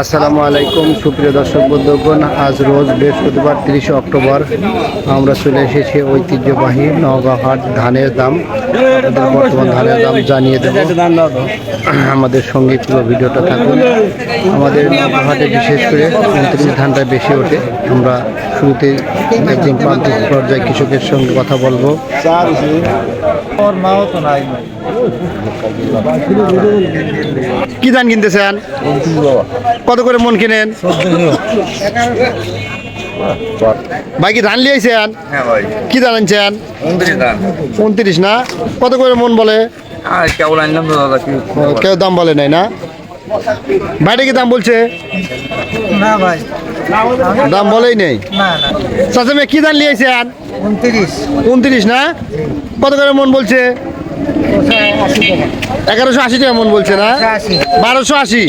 আসসালামু আলাইকুম, সুপ্রিয় দর্শক বন্ধুগণ, আজ রোজ বৃহস্পতিবার তিরিশে অক্টোবর আমরা চলে এসেছি ঐতিহ্যবাহী নওগাঁ হাট ধানের দাম। বর্তমান ধানের দাম জানিয়ে দেব। আমাদের সঙ্গে পুরো ভিডিওটা থাকুন। আমাদের হাটে বিশেষ করে উনত্রিশ ধানটা বেশি ওঠে। আমরা শুরুতে একজন প্রান্তিক পর্যায়ে কৃষকের সঙ্গে কথা বলব। কি ধান কিনতেছেন? কত করে মন কিনেন? ভাই কি ধান লিয়েছেন হ্যাঁ ভাই। কি ধান আনছেন? উনত্রিশ উনত্রিশ না? কত করে মন বলে? কেউ দাম বলে নাই না? ভাইটা কি দাম বলছে? না ভাই। দাম বলেই নেই। না না। চাচা মেয়ে কি ধান লিয়েছেন উনত্রিশ। উনত্রিশ না? কত করে মন বলছে? এগারোশো আশি টাকা। মন বলছে না বারোশো আশি।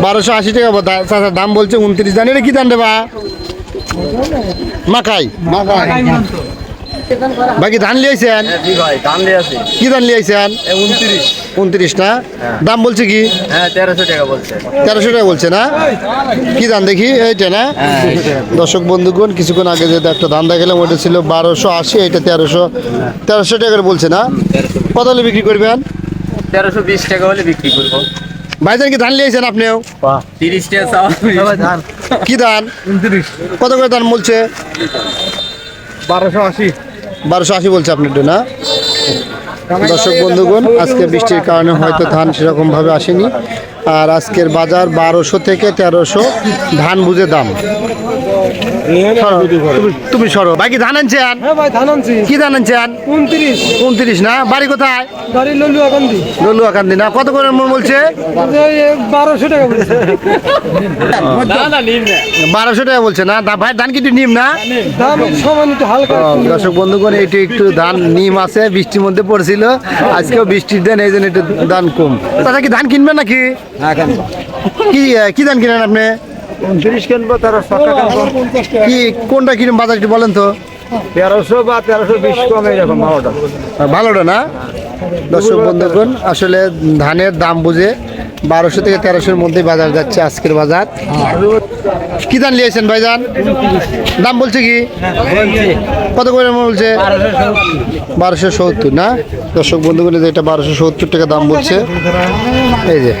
বারোশো আশি টাকা দা- দাম বলছে উনত্রিশ দান। এটা কি ধান দেবা বা? মাকাই বাকি ধান লিয়েছেন আছে কি ধান লিয়েছেন উনত্রিশ। উনত্রিশ না দাম বলছে কি? হ্যাঁ তেরোশো টাকা বলছে। তেরোশো টাকা বলছে না? কি ধান দেখি? এইটা না? দর্শক বন্ধুগণ কিছুক্ষণ আগে যে একটা ধান দেখালাম ওটা ছিল বারোশো আশি এটা তেরোশো। তেরোশো টাকা করে বলছে না? কত হলে বিক্রি করবেন? তেরোশো বিশ টাকা হলে বিক্রি করব। ভাইজান কি ধান লিয়েছেন আপনিও? কি ধান? কত করে ধান বলছে? বারোশো আশি। বারোশো আশি বলছে আপনি না? দর্শক বন্ধুগণ আজকে বৃষ্টির কারণে হয়তো ধান সেরকমভাবে আসেনি। আর আজকের বাজার বারোশো থেকে তেরোশো ধান বুঝে দাম। তুমি- সরো। বাকি ধান আনছেন? হ্যাঁ কি ধান আনছেন? উনত্রিশ। উনত্রিশ না? বাড়ি কোথায়? গাড়ি ললু আকান্দি। কান্দি না? কত করে মন বলছে? বারোশো টাকা বলছে। বারোশো টাকা বলছে না? ভাই ধান কিন্তু নিম না? দর্শক বন্ধুগণ এটি একটু ধান নিম আছে বৃষ্টির মধ্যে পড়ছিল। আজকেও বৃষ্টির দিন এই জন্য একটু ধান কম। তাছাড়া কি ধান কিনবেন নাকি? কি কি ধান কিনেন আপনি? উনত্রিশ কিনবো তেরোশো টাকা কি কোনটা কিনেন বাজার একটু বলেন তো। তেরোশো বা তেরোশো বিশ কম এরকম ভালোটা। ভালোটা না? দর্শক বন্ধুগণ আসলে ধানের দাম বুঝে বারোশো থেকে তেরোশোর মধ্যে বাজার যাচ্ছে আজকের বাজার। কি ধান নিয়েছেন ভাইজান? দাম বলছে কি? কত করে বলছে? বারোশো সত্তর, না? দর্শক যে এটা বারোশো সত্তর টাকা দাম বলছে। এই যে,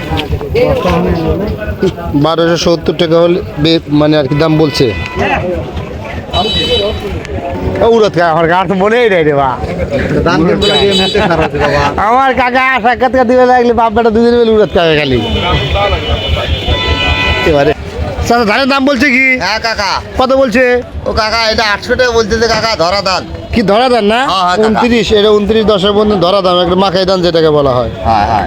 বারোশো সত্তর টাকা হলে মানে আর কি দাম বলছে। আমার তো রে বা। আমার কাকা সাক্ষাৎ দিবে লাগলে বাপ বেটা দুদিন উড়ত কাকা খালি। এবারে চাচা ধানের দাম বলছে কি? হ্যাঁ কাকা। কত বলছে? ও কাকা এটা আটশো টাকা বলতেছে কাকা ধরা দান কি ধরা দান না? হ্যাঁ, হ্যাঁ, উনত্রিশ এটা উনত্রিশ দশের মধ্যে ধরা দাম একটা মাখাই ধান যেটাকে বলা হয়। হ্যাঁ হ্যাঁ।